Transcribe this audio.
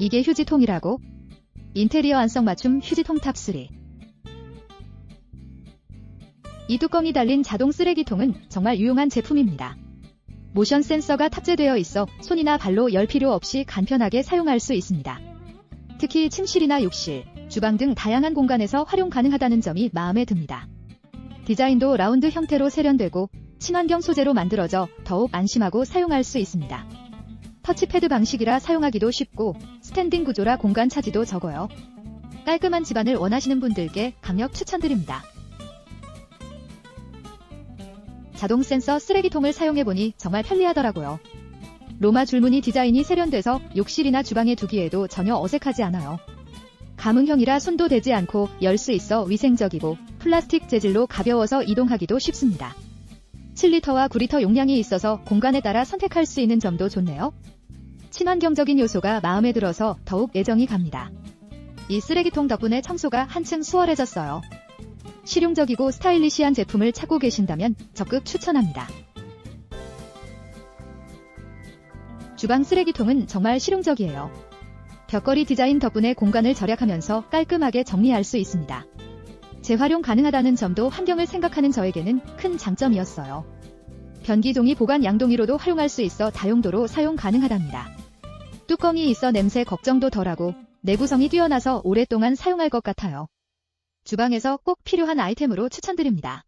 이게 휴지통이라고? 인테리어 안성 맞춤 휴지통 탑3. 이 뚜껑이 달린 자동 쓰레기통은 정말 유용한 제품입니다. 모션 센서가 탑재되어 있어 손이나 발로 열 필요 없이 간편하게 사용할 수 있습니다. 특히 침실이나 욕실, 주방 등 다양한 공간에서 활용 가능하다는 점이 마음에 듭니다. 디자인도 라운드 형태로 세련되고 친환경 소재로 만들어져 더욱 안심하고 사용할 수 있습니다. 터치패드 방식이라 사용하기도 쉽고 스탠딩 구조라 공간 차지도 적어요. 깔끔한 집안을 원하시는 분들께 강력 추천드립니다. 자동 센서 쓰레기통을 사용해보니 정말 편리하더라고요. 로마 줄무늬 디자인이 세련돼서 욕실이나 주방에 두기에도 전혀 어색하지 않아요. 가문형이라 손도 대지 않고 열 수 있어 위생적이고 플라스틱 재질로 가벼워서 이동하기도 쉽습니다. 7리터와 9리터 용량이 있어서 공간에 따라 선택할 수 있는 점도 좋네요. 친환경적인 요소가 마음에 들어서 더욱 애정이 갑니다. 이 쓰레기통 덕분에 청소가 한층 수월해졌어요. 실용적이고 스타일리시한 제품을 찾고 계신다면 적극 추천합니다. 주방 쓰레기통은 정말 실용적이에요. 벽걸이 디자인 덕분에 공간을 절약하면서 깔끔하게 정리할 수 있습니다. 재활용 가능하다는 점도 환경을 생각하는 저에게는 큰 장점이었어요. 변기종이 보관 양동이로도 활용할 수 있어 다용도로 사용 가능하답니다. 뚜껑이 있어 냄새 걱정도 덜하고 내구성이 뛰어나서 오랫동안 사용할 것 같아요. 주방에서 꼭 필요한 아이템으로 추천드립니다.